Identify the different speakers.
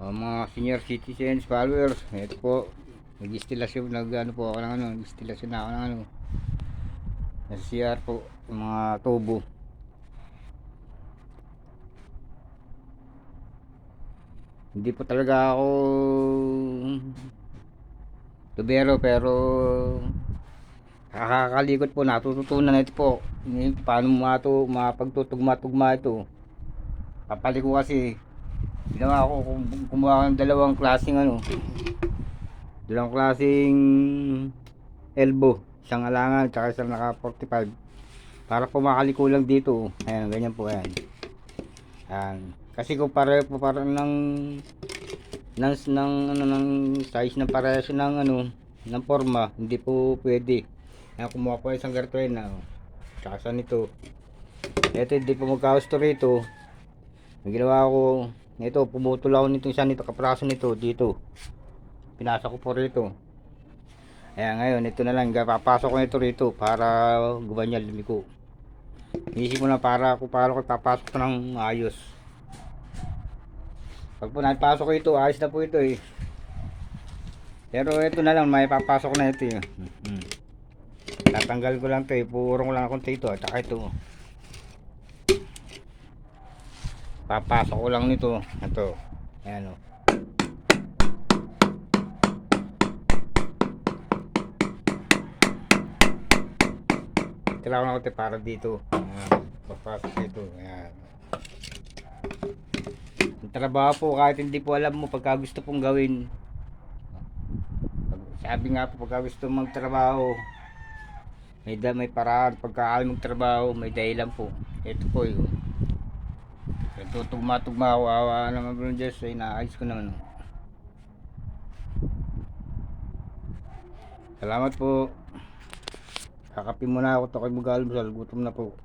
Speaker 1: Oh, mga senior citizens, followers, ito po. Nag-istilasyon, nag ano po ako ng ano, nag-istilasyon na ako ng ano. Nasa CR po, mga tubo. Hindi po talaga ako tubero pero nakakalikot po, natututunan na ito po. Paano mato, mapagtutugma-tugma ito. Papali ko kasi ginawa ko kumuha ng dalawang klaseng ano. Dalawang klaseng elbow isang alangan tsaka isang naka 45 para po makaliko lang dito. Ayan ganyan po yan ayan. Kasi kung pare po parang ng ng, ng ano ng size ng parehas ng ano ng forma hindi po pwede. Ayan kumuha po isang yun na tsaka sa nito eto hindi po magkagusto rito. Ang ginawa ko, ito, pumutol ako nitong isa nito, kapraso nito, dito. Pinasa ko po rito. Kaya ngayon, ito na lang, papasok ko nito rito para gumanya lumiko. Iisip mo na para ako para ko papasok ko ng ayos. Pag po napasok ko ito, ayos na po ito eh. Pero ito na lang, may papasok na ito eh. Hmm. Tatanggal ko lang ito eh, purong ko lang akong ito at saka ito. Papasok ko lang nito. Ito. Ayan o kailangan ako para dito. Ayan, papasok dito. Ayan. Ang trabaho po kahit hindi po alam mo pagka gusto pong gawin. Sabi nga po pagka gusto magtrabaho may may paraan. Pagka ayaw magtrabaho may dahilan po. Ito po yun tutugma-tugma ako, awa naman bro Diyos, ay naayos ko naman. Salamat po. Kakapin muna ako, takoy mag-almusal, gutom na po.